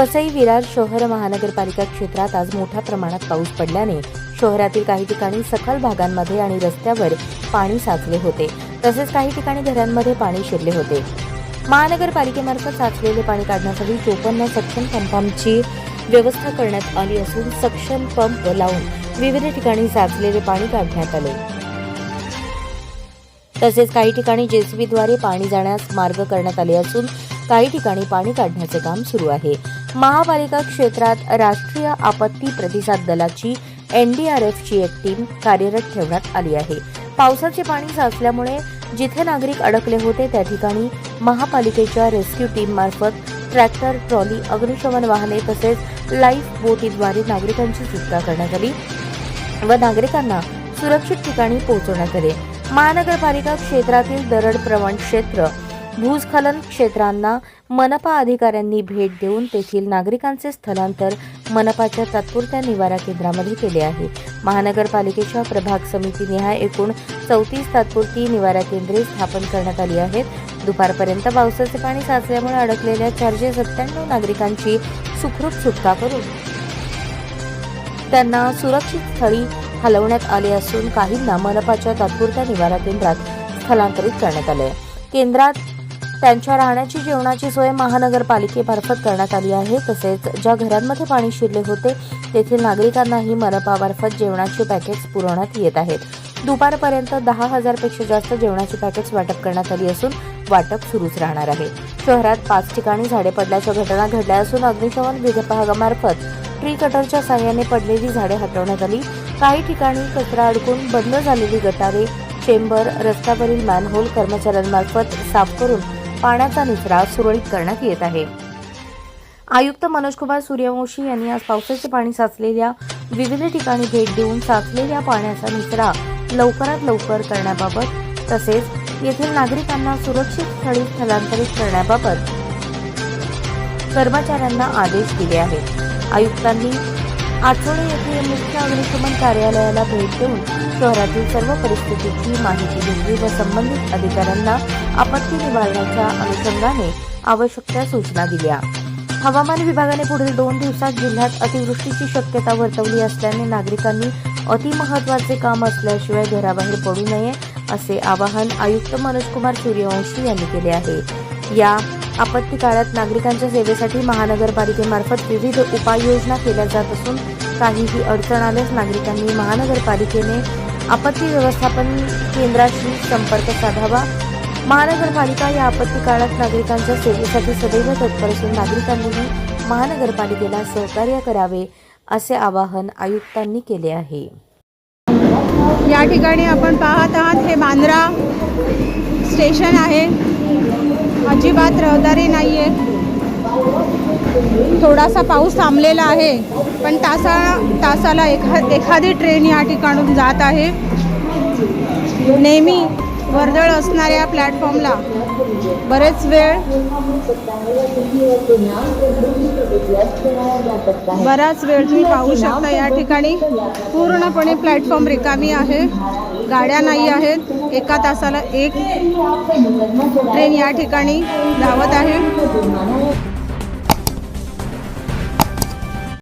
वसई विरार शहर महानगरपालिका क्षेत्रात आज मोठ्या प्रमाणात पाऊस पडल्याने शहरातील काही ठिकाणी सखल भागांमध्ये आणि रस्त्यावर पाणी साचले होते. तसेच काही ठिकाणी घरांमध्ये पाणी शिरले होते. महानगरपालिकेमार्फत साचलेले पाणी काढण्यासाठी चोपन्न सक्षम पंपांची व्यवस्था करण्यात आली असून सक्षम पंप लावून विविध ठिकाणी साचलेले पाणी काढण्यात आले. तसेच काही ठिकाणी जेसीबीद्वारे पाणी जाण्यास मार्ग करण्यात आले असून काही ठिकाणी पाणी काढण्याचे काम सुरू आहे. महापालिका क्षेत्रात राष्ट्रीय आपत्ती प्रतिसाद दलाची एनडीआरएफची एक टीम कार्यरत ठेवण्यात आली आहे. पावसाचे पाणी साचल्यामुळे जिथे नागरिक अडकले होते त्या ठिकाणी महापालिकेच्या रेस्क्यू टीम मार्फत ट्रॅक्टर ट्रॉली अग्निशमन वाहने तसेच लाईफ बोटीद्वारे नागरिकांची सुटका करण्यात आली व नागरिकांना सुरक्षित ठिकाणी पोहोचवण्यात आले. महानगरपालिका क्षेत्रातील दरड प्रवण क्षेत्र भूस्खलन क्षेत्रांना मनपा अधिकाऱ्यांनी भेट देऊन तेथील नागरिकांचे स्थलांतर मनपाच्या तात्पुरत्या निवारा केंद्रामध्ये केले आहे महानगरपालिकेच्या प्रभाग समितीनिहाय एकूण चौतीस तात्पुरती निवारा केंद्रे स्थापन करण्यात आली आहेत दुपारपर्यंत पावसाचे पाणी साचल्यामुळे अडकलेल्या चारशे सत्त्याण्णव नागरिकांची सुखरूप सुटका करून त्यांना सुरक्षित स्थळी हलवण्यात आले असून काहींना मनपाच्या तात्पुरत्या निवारा केंद्रात स्थलांतरित करण्यात आले आहे. केंद्रात त्यांच्या राहण्याची जेवणाची सोय महानगरपालिकेमार्फत करण्यात आली आहे. तसेच ज्या घरांमध्ये पाणी शिरले होते तेथील नागरिकांनाही मनपामार्फत जेवणाचे पॅकेट्स पुरवण्यात येत आहेत. दुपारपर्यंत दहा हजारपेक्षा जास्त जेवणाची पॅकेट्स वाटप करण्यात आली असून वाटप सुरूच राहणार आहे. शहरात पाच ठिकाणी झाडे पडल्याच्या घटना घडल्या असून अग्निशमन विभागामार्फत ट्री कटरच्या साह्याने पडलेली झाडे हटवण्यात आली. काही ठिकाणी कचरा अडकून बंद झालेली गटारे चेंबर रस्त्यावरील मॅनहोल कर्मचाऱ्यांमार्फत साफ करून पाण्याचा निचरा सुरळीत करण्यात येत आहे. आयुक्त मनोजकुमार सूर्यवंशी यांनी आज पावसाचे पाणी साचलेल्या विविध ठिकाणी भेट देऊन साचलेल्या पाण्याचा निचरा लवकरात लवकर करण्याबाबत तसेच येथील नागरिकांना सुरक्षित स्थळी स्थलांतरित करण्याबाबत कर्मचाऱ्यांना आदेश दिले आहेत. आयुक्तांनी आठवडे येथे मुख्य अग्निशमन कार्यालयाला भेट देऊन शहरातील सर्व परिस्थितीची माहिती घेतली व संबंधित अधिकाऱ्यांना आपत्ती निवारणाच्या अनुषंगाने आवश्यक त्या सूचना दिल्या. हवामान विभागाने पुढील दोन दिवसात जिल्ह्यात अतिवृष्टीची शक्यता वर्तवली असल्याने नागरिकांनी अतिमहत्वाचे काम असल्याशिवाय घराबाहेर पडू नये असे आवाहन आयुक्त मनोजकुमार सूर्यवंशी यांनी केले आहे. या आपत्ती काळात नागरिकांच्या सेवेसाठी महानगरपालिकेमार्फत विविध उपाययोजना केल्या जात असून काहीही अडचण आल्यास नागरिकांनी महानगरपालिकेने आपत्ती व्यवस्थापन केंद्राशी संपर्क साधावा. महानगरपालिका या आपत्ती काळात नागरिकांच्या सेवेसाठी सदैव तत्पर असून नागरिकांनीही महानगरपालिकेला सहकार्य करावे असे आवाहन आयुक्तांनी केले आहे. या ठिकाणी आपण पाहत आहात हे बांद्रा स्टेशन आहे. अजिबात रहदारी नाही आहे थोडासा पाऊस थांबलेला आहे पण तासा तासाला एखा एखादी ट्रेन या ठिकाणून जात आहे. नेहमी वर्दळ असणाऱ्या प्लॅटफॉर्मला बरेच वेळ बराच वेळ तुम्ही पाहू शकता या ठिकाणी. पूर्णपणे प्लॅटफॉर्म रिकामी आहे. गाड्या नाही आहेत. एका तासाला एक ट्रेन या ठिकाणी धावत आहे.